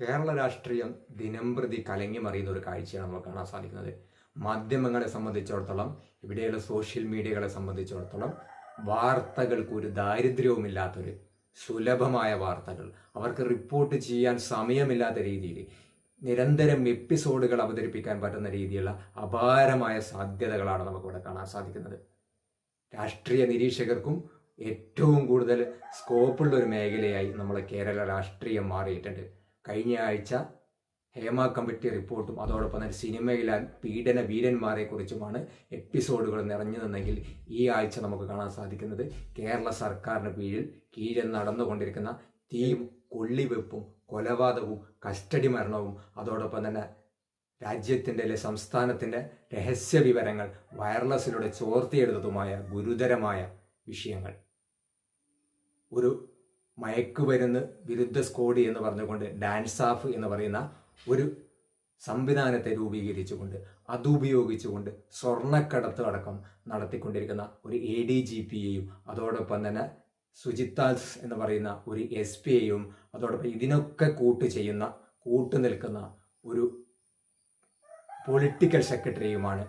കേരള രാഷ്ട്രീയം ദിനം പ്രതി കലങ്ങി മറിയുന്ന ഒരു കാഴ്ചയാണ് നമ്മൾ കാണാൻ സാധിക്കുന്നത്. മാധ്യമങ്ങളെ സംബന്ധിച്ചിടത്തോളം ഇവിടെയുള്ള സോഷ്യൽ മീഡിയകളെ സംബന്ധിച്ചിടത്തോളം വാർത്തകൾക്ക് ഒരു ദാരിദ്ര്യവുമില്ലാത്തൊരു സുലഭമായ വാർത്തകൾ. അവർക്ക് റിപ്പോർട്ട് ചെയ്യാൻ സമയമില്ലാത്ത രീതിയിൽ നിരന്തരം എപ്പിസോഡുകൾ അവതരിപ്പിക്കാൻ പറ്റുന്ന രീതിയിലുള്ള അപാരമായ സാധ്യതകളാണ് നമുക്കിവിടെ കാണാൻ സാധിക്കുന്നത്. രാഷ്ട്രീയ നിരീക്ഷകർക്കും ഏറ്റവും കൂടുതൽ സ്കോപ്പുള്ള ഒരു മേഖലയായി നമ്മളെ കേരള രാഷ്ട്രീയം മാറിയിട്ടുണ്ട്. കഴിഞ്ഞ ആഴ്ച ഹേമ കമ്മിറ്റി റിപ്പോർട്ടും അതോടൊപ്പം തന്നെ സിനിമയിലെ പീഡന വീരന്മാരെ കുറിച്ചുമാണ് എപ്പിസോഡുകൾ നിറഞ്ഞു നിന്നെങ്കിൽ ഈ ആഴ്ച നമുക്ക് കാണാൻ സാധിക്കുന്നത് കേരള സർക്കാരിന് കീഴിൽ കീഴിൽ നടന്നുകൊണ്ടിരിക്കുന്ന തീയും കൊള്ളിവെപ്പും കൊലപാതകവും കസ്റ്റഡി മരണവും അതോടൊപ്പം തന്നെ രാജ്യത്തിന്റെ അല്ലെ സംസ്ഥാനത്തിന്റെ രഹസ്യ വിവരങ്ങൾ വയർലെസ്സിലൂടെ ചോർത്തിയെടുത്തതുമായ ഗുരുതരമായ വിഷയങ്ങൾ. ഒരു മയക്കുമരുന്ന് വിരുദ്ധ സ്കോഡ് എന്ന് പറഞ്ഞുകൊണ്ട് ഡാൻസ് ആഫ് എന്ന് പറയുന്ന ഒരു സംവിധാനത്തെ രൂപീകരിച്ചുകൊണ്ട് അതുപയോഗിച്ചുകൊണ്ട് സ്വർണക്കടത്ത് അടക്കം നടത്തിക്കൊണ്ടിരിക്കുന്ന ഒരു എ ഡി ജി പിയെയും അതോടൊപ്പം തന്നെ സുജിത്താസ് എന്ന് പറയുന്ന ഒരു എസ് പി എയും അതോടൊപ്പം ഇതിനൊക്കെ കൂട്ട് ചെയ്യുന്ന കൂട്ടു നിൽക്കുന്ന ഒരു പൊളിറ്റിക്കൽ സെക്രട്ടറിയുമാണ്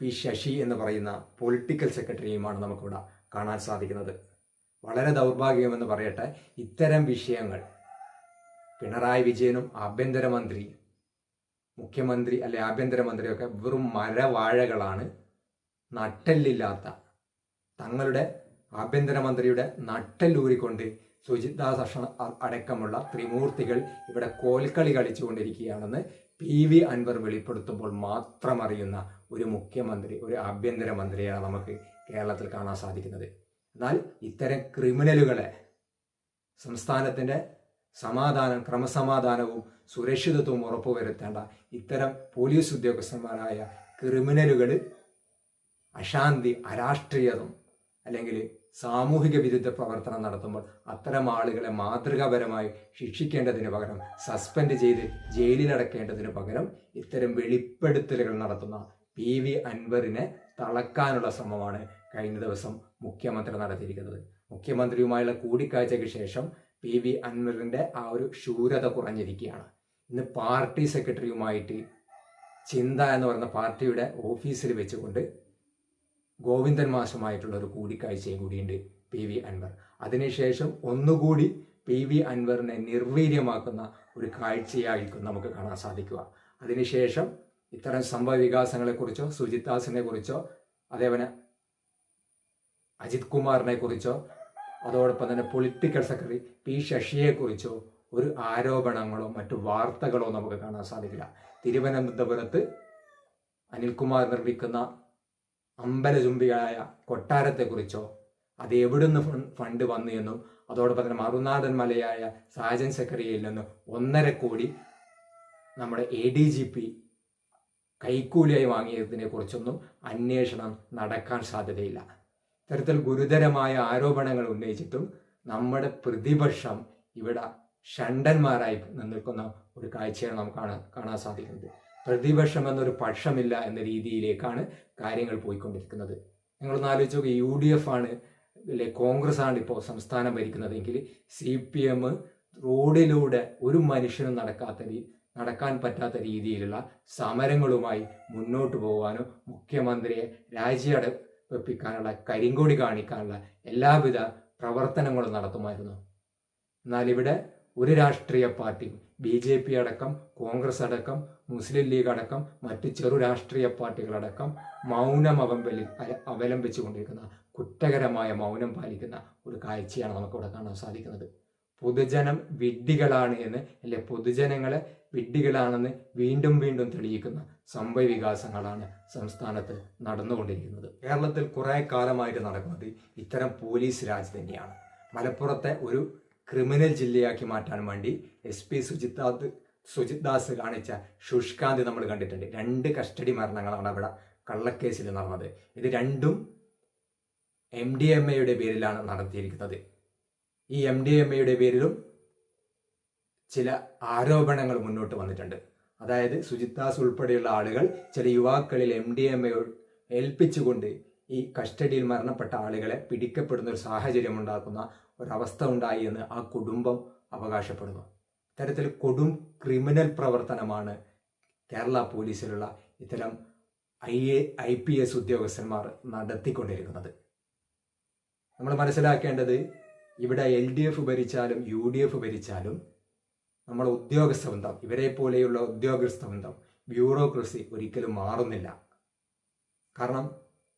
പി ശശി എന്ന് പറയുന്ന പൊളിറ്റിക്കൽ സെക്രട്ടറിയുമാണ് നമുക്കിവിടെ കാണാൻ സാധിക്കുന്നത്. വളരെ ദൗർഭാഗ്യമെന്ന് പറയട്ടെ ഇത്തരം വിഷയങ്ങൾ പിണറായി വിജയനും ആഭ്യന്തരമന്ത്രി മുഖ്യമന്ത്രി അല്ലെ ആഭ്യന്തരമന്ത്രിയൊക്കെ വെറും മരവാഴകളാണ് നട്ടെല്ലില്ലാത്ത തങ്ങളുടെ ആഭ്യന്തരമന്ത്രിയുടെ നട്ടെല്ലൂരിക്കൊണ്ട് സുജിത് ദാസ് അടക്കമുള്ള ത്രിമൂർത്തികൾ ഇവിടെ കോൽക്കളി കളിച്ചുകൊണ്ടിരിക്കുകയാണെന്ന് പി വി അൻവർ വെളിപ്പെടുത്തുമ്പോൾ മാത്രം അറിയുന്ന ഒരു മുഖ്യമന്ത്രി ഒരു ആഭ്യന്തരമന്ത്രിയാണ് നമുക്ക് കേരളത്തിൽ കാണാൻ സാധിക്കുന്നത്. എന്നാൽ ഇത്തരം ക്രിമിനലുകളെ സംസ്ഥാനത്തിന്റെ സമാധാനം ക്രമസമാധാനവും സുരക്ഷിതത്വവും ഉറപ്പുവരുത്തേണ്ട ഇത്തരം പോലീസ് ഉദ്യോഗസ്ഥന്മാരായ ക്രിമിനലുകൾ അശാന്തി അരാഷ്ട്രീയതും അല്ലെങ്കിൽ സാമൂഹിക വിരുദ്ധ പ്രവർത്തനം നടത്തുമ്പോൾ അത്തരം ആളുകളെ മാതൃകാപരമായി ശിക്ഷിക്കേണ്ടതിന് പകരം സസ്പെൻഡ് ചെയ്ത് ജയിലിലടക്കേണ്ടതിന് പകരം ഇത്തരം വെളിപ്പെടുത്തലുകൾ നടത്തുന്ന പി വി അൻവറിനെ തളക്കാനുള്ള ശ്രമമാണ് കഴിഞ്ഞ ദിവസം മുഖ്യമന്ത്രി നടത്തിയിരിക്കുന്നത് മുഖ്യമന്ത്രിയുമായുള്ള കൂടിക്കാഴ്ചയ്ക്ക് ശേഷം പി വി അൻവറിന്റെ ആ ഒരു ശൂരത കുറഞ്ഞിരിക്കുകയാണ്. ഇന്ന് പാർട്ടി സെക്രട്ടറിയുമായിട്ട് ചിന്ത എന്ന് പറയുന്ന പാർട്ടിയുടെ ഓഫീസിൽ വെച്ചുകൊണ്ട് ഗോവിന്ദൻ മാഷുമായിട്ടുള്ള ഒരു കൂടിക്കാഴ്ചയും കൂടിയുണ്ട് പി വി അൻവർ. അതിനുശേഷം ഒന്നുകൂടി പി വി അൻവറിനെ നിർവീര്യമാക്കുന്ന ഒരു കാഴ്ചയായിരിക്കും നമുക്ക് കാണാൻ സാധിക്കുക. അതിനുശേഷം ഇത്തരം സംഭവ വികാസങ്ങളെക്കുറിച്ചോ സുജിത് ദാസിനെ കുറിച്ചോ അതേപോലെ അജിത് കുമാറിനെ കുറിച്ചോ അതോടൊപ്പം തന്നെ പൊളിറ്റിക്കൽ സെക്രട്ടറി പി ശശിയെ കുറിച്ചോ ഒരു ആരോപണങ്ങളോ മറ്റു വാർത്തകളോ നമുക്ക് കാണാൻ സാധിക്കില്ല. തിരുവനന്തപുരത്ത് അനിൽകുമാർ നിർമ്മിക്കുന്ന അമ്പലചുംബിയായ കൊട്ടാരത്തെക്കുറിച്ചോ അത് എവിടുന്ന് ഫണ്ട് വന്നു എന്നും അതോടൊപ്പം തന്നെ മറുനാടൻ മലയായ സാജൻ സെക്രട്ടറിയിൽ നിന്ന് ഒന്നര കോടി നമ്മുടെ എ ഡി ജി പി കൈക്കൂലിയായി വാങ്ങിയതിനെ കുറിച്ചൊന്നും അന്വേഷണം നടക്കാൻ സാധ്യതയില്ല. ഇത്തരത്തിൽ ഗുരുതരമായ ആരോപണങ്ങൾ ഉന്നയിച്ചിട്ടും നമ്മുടെ പ്രതിപക്ഷം ഇവിടെ ഷണ്ടന്മാരായി നിൽക്കുന്ന ഒരു കാഴ്ചയാണ് നമുക്ക് കാണാൻ കാണാൻ സാധിക്കുന്നത്. പ്രതിപക്ഷം എന്നൊരു പക്ഷമില്ല എന്ന രീതിയിലേക്കാണ് കാര്യങ്ങൾ പോയിക്കൊണ്ടിരിക്കുന്നത്. നിങ്ങളൊന്ന് ആലോചിച്ച് നോക്കുക യു ഡി എഫ് ആണ് അല്ലെ കോൺഗ്രസ് ആണ് ഇപ്പോൾ സംസ്ഥാനം ഭരിക്കുന്നതെങ്കിൽ സി പി എം റോഡിലൂടെ ഒരു മനുഷ്യനും നടക്കാത്ത നടക്കാൻ പറ്റാത്ത രീതിയിലുള്ള സമരങ്ങളുമായി മുന്നോട്ട് പോകാനും മുഖ്യമന്ത്രിയെ രാജ്യട വെപ്പിക്കാനുള്ള കരിങ്കൊടി കാണിക്കാനുള്ള എല്ലാവിധ പ്രവർത്തനങ്ങളും നടത്തുമായിരുന്നു. എന്നാൽ ഇവിടെ ഒരു രാഷ്ട്രീയ പാർട്ടി ബി ജെ പി അടക്കം കോൺഗ്രസ് അടക്കം മുസ്ലിം ലീഗ് അടക്കം മറ്റ് ചെറു രാഷ്ട്രീയ പാർട്ടികളടക്കം മൗനം അവംബലി അവലംബിച്ചുകൊണ്ടിരിക്കുന്ന കുറ്റകരമായ മൗനം പാലിക്കുന്ന ഒരു കാഴ്ചയാണ് നമുക്കിവിടെ കാണാൻ സാധിക്കുന്നത്. പൊതുജനം വിഡ്ഢികളാണ് എന്ന് അല്ലെ പൊതുജനങ്ങളെ വിഡ്ഢികളാണെന്ന് വീണ്ടും വീണ്ടും തെളിയിക്കുന്ന സംഭവ വികാസങ്ങളാണ് സംസ്ഥാനത്ത് നടന്നുകൊണ്ടിരിക്കുന്നത്. കേരളത്തിൽ കുറെ കാലമായിട്ട് നടക്കുന്നത് ഇത്തരം പോലീസ് രാജ് തന്നെയാണ്. മലപ്പുറത്തെ ഒരു ക്രിമിനൽ ജില്ലയാക്കി മാറ്റാൻ വേണ്ടി എസ് പി സുജിത് സുജിത് ദാസ് കാണിച്ച ശുഷ്കാന്തി നമ്മൾ കണ്ടിട്ടുണ്ട്. രണ്ട് കസ്റ്റഡി മരണങ്ങളാണ് അവിടെ കള്ളക്കേസിൽ നടന്നത്. ഇത് രണ്ടും എം ഡി എം എയുടെ പേരിലാണ് നടത്തിയിരിക്കുന്നത്. ഈ എം ഡി എം എയുടെ പേരിലും ചില ആരോപണങ്ങൾ മുന്നോട്ട് വന്നിട്ടുണ്ട്. അതായത് സുജിത്താസ് ഉൾപ്പെടെയുള്ള ആളുകൾ ചില യുവാക്കളിൽ എം ഡി എം എ ഏൽപ്പിച്ചുകൊണ്ട് ഈ കസ്റ്റഡിയിൽ മരണപ്പെട്ട ആളുകളെ പിടിക്കപ്പെടുന്ന ഒരു സാഹചര്യം ഉണ്ടാക്കുന്ന ഒരവസ്ഥ ഉണ്ടായി എന്ന് ആ കുടുംബം അവകാശപ്പെടുന്നു. ഇത്തരത്തിൽ കൊടും ക്രിമിനൽ പ്രവർത്തനമാണ് കേരള പോലീസിലുള്ള ഇത്തരം I A I P S ഉദ്യോഗസ്ഥന്മാർ നടത്തിക്കൊണ്ടിരിക്കുന്നത്. നമ്മൾ മനസ്സിലാക്കേണ്ടത് ഇവിടെ എൽ ഡി എഫ് ഭരിച്ചാലും യു ഡി എഫ് ഭരിച്ചാലും നമ്മുടെ ഉദ്യോഗസ്ഥ ബന്ധം ഇവരെ പോലെയുള്ള ഉദ്യോഗസ്ഥ ബന്ധം ബ്യൂറോക്രസി ഒരിക്കലും മാറുന്നില്ല. കാരണം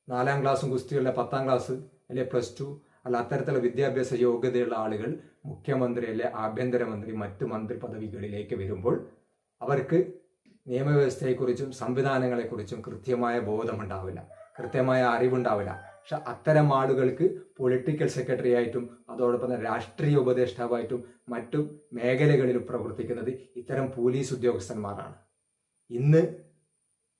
നാലാം ക്ലാസ്സും കുസ്തിയുള്ള പത്താം ക്ലാസ് അല്ലെ പ്ലസ് ടു അല്ല അത്തരത്തിലുള്ള വിദ്യാഭ്യാസ യോഗ്യതയുള്ള ആളുകൾ മുഖ്യമന്ത്രി അല്ലെ ആഭ്യന്തരമന്ത്രി മറ്റു മന്ത്രി പദവികളിലേക്ക് വരുമ്പോൾ അവർക്ക് നിയമവ്യവസ്ഥയെക്കുറിച്ചും സംവിധാനങ്ങളെക്കുറിച്ചും കൃത്യമായ ബോധമുണ്ടാവില്ല കൃത്യമായ അറിവുണ്ടാവില്ല. പക്ഷെ അത്തരം ആളുകൾക്ക് പൊളിറ്റിക്കൽ സെക്രട്ടറി ആയിട്ടും അതോടൊപ്പം തന്നെ രാഷ്ട്രീയ ഉപദേഷ്ടാവായിട്ടും മറ്റു മേഖലകളിലും പ്രവർത്തിക്കുന്നത് ഇത്തരം പോലീസ് ഉദ്യോഗസ്ഥന്മാരാണ്. ഇന്ന്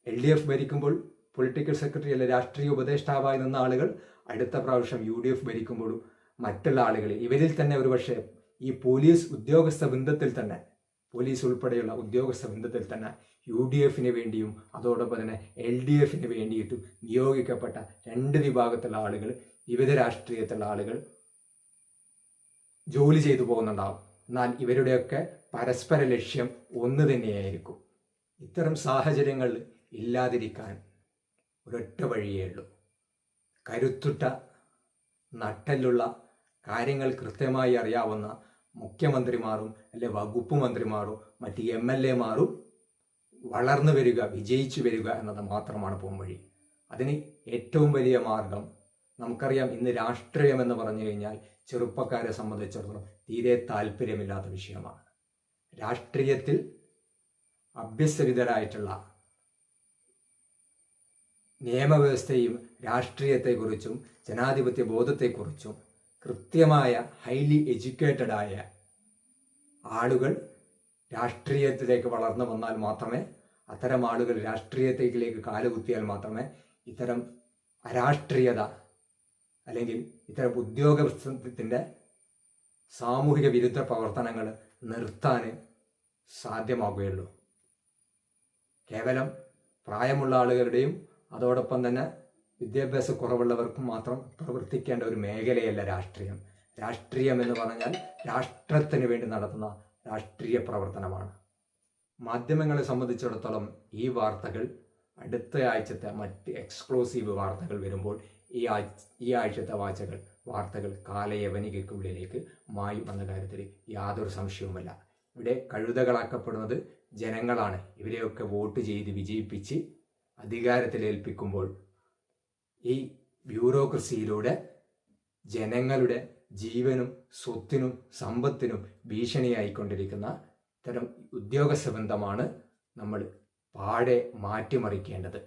എൽ ഡി എഫ് ഭരിക്കുമ്പോൾ പൊളിറ്റിക്കൽ സെക്രട്ടറി അല്ലെ രാഷ്ട്രീയ ഉപദേഷ്ടാവായി നിന്ന ആളുകൾ അടുത്ത പ്രാവശ്യം യു ഡി എഫ് ഭരിക്കുമ്പോഴും മറ്റുള്ള ആളുകൾ. ഇവരിൽ തന്നെ ഒരുപക്ഷെ ഈ പോലീസ് ഉദ്യോഗസ്ഥ ബന്ധത്തിൽ തന്നെ പോലീസ് ഉൾപ്പെടെയുള്ള ഉദ്യോഗസ്ഥ ബന്ധത്തിൽ തന്നെ യു ഡി എഫിന് വേണ്ടിയും അതോടൊപ്പം തന്നെ എൽ ഡി എഫിന് വേണ്ടിയിട്ടും നിയോഗിക്കപ്പെട്ട രണ്ട് വിഭാഗത്തിലുള്ള ആളുകൾ വിവിധ രാഷ്ട്രീയത്തിലുള്ള ആളുകൾ ജോലി ചെയ്തു പോകുന്നുണ്ടാവും. എന്നാൽ ഇവരുടെയൊക്കെ പരസ്പര ലക്ഷ്യം ഒന്ന് തന്നെയായിരിക്കും. ഇത്തരം സാഹചര്യങ്ങൾ ഇല്ലാതിരിക്കാൻ ഒരൊറ്റ വഴിയേ ഉള്ളൂ. കരുത്തുറ്റ നട്ടലുള്ള കാര്യങ്ങൾ കൃത്യമായി അറിയാവുന്ന മുഖ്യമന്ത്രിമാരും അല്ലെ വകുപ്പ് മന്ത്രിമാരും മറ്റ് എം എൽ എമാരും വളർന്നു വരിക വിജയിച്ചു വരിക എന്നത് മാത്രമാണ് പോംവഴി അതിന് ഏറ്റവും വലിയ മാർഗം നമുക്കറിയാം ഇന്ന് രാഷ്ട്രീയം എന്ന് പറഞ്ഞു കഴിഞ്ഞാൽ ചെറുപ്പക്കാരെ സംബന്ധിച്ചിടത്തോളം തീരെ താല്പര്യമില്ലാത്ത വിഷയമാണ്. രാഷ്ട്രീയത്തിൽ അഭ്യസ്തവിധരായിട്ടുള്ള നിയമവ്യവസ്ഥയും രാഷ്ട്രീയത്തെക്കുറിച്ചും ജനാധിപത്യ ബോധത്തെക്കുറിച്ചും കൃത്യമായ ഹൈലി എഡ്യൂക്കേറ്റഡായ ആളുകൾ രാഷ്ട്രീയത്തിലേക്ക് വളർന്നു വന്നാൽ മാത്രമേ അത്തരം ആളുകൾ രാഷ്ട്രീയത്തിലേക്ക് കാലുകുത്തിയാൽ മാത്രമേ ഇത്തരം അരാഷ്ട്രീയത അല്ലെങ്കിൽ ഇത്തരം ഉദ്യോഗസ്ഥത്തിന്റെ സാമൂഹിക വിരുദ്ധ പ്രവർത്തനങ്ങൾ നിർത്താൻ സാധ്യമാകുകയുള്ളൂ. കേവലം പ്രായമുള്ള ആളുകളുടെയും അതോടൊപ്പം തന്നെ വിദ്യാഭ്യാസ കുറവുള്ളവർക്കും മാത്രം പ്രവർത്തിക്കേണ്ട ഒരു മേഖലയല്ല രാഷ്ട്രീയം. രാഷ്ട്രീയം എന്ന് പറഞ്ഞാൽ രാഷ്ട്രത്തിന് വേണ്ടി നടത്തുന്ന രാഷ്ട്രീയ പ്രവർത്തനമാണ്. മാധ്യമങ്ങളെ സംബന്ധിച്ചിടത്തോളം ഈ വാർത്തകൾ അടുത്ത ആഴ്ചത്തെ മറ്റ് എക്സ്ക്ലൂസീവ് വാർത്തകൾ വരുമ്പോൾ ഈ ആഴ്ച ഈ ആഴ്ചത്തെ വാർത്തകൾ വാർത്തകൾ കാലയവനികയ്ക്കുള്ളിലേക്ക് മായും എന്ന കാര്യത്തിൽ യാതൊരു സംശയവുമല്ല. ഇവിടെ കഴുതകളാക്കപ്പെടുന്നത് ജനങ്ങളാണ്. ഇവരെയൊക്കെ വോട്ട് ചെയ്ത് വിജയിപ്പിച്ച് അധികാരത്തിലേൽപ്പിക്കുമ്പോൾ ഈ ബ്യൂറോക്രസിയിലൂടെ ജനങ്ങളുടെ ജീവനും സ്വത്തിനും സമ്പത്തിനും ഭീഷണിയായിക്കൊണ്ടിരിക്കുന്ന ഇത്തരം ഉദ്യോഗസ്ഥ ബന്ധമാണ് നമ്മൾ പാടെ മാറ്റിമറിക്കേണ്ടത്.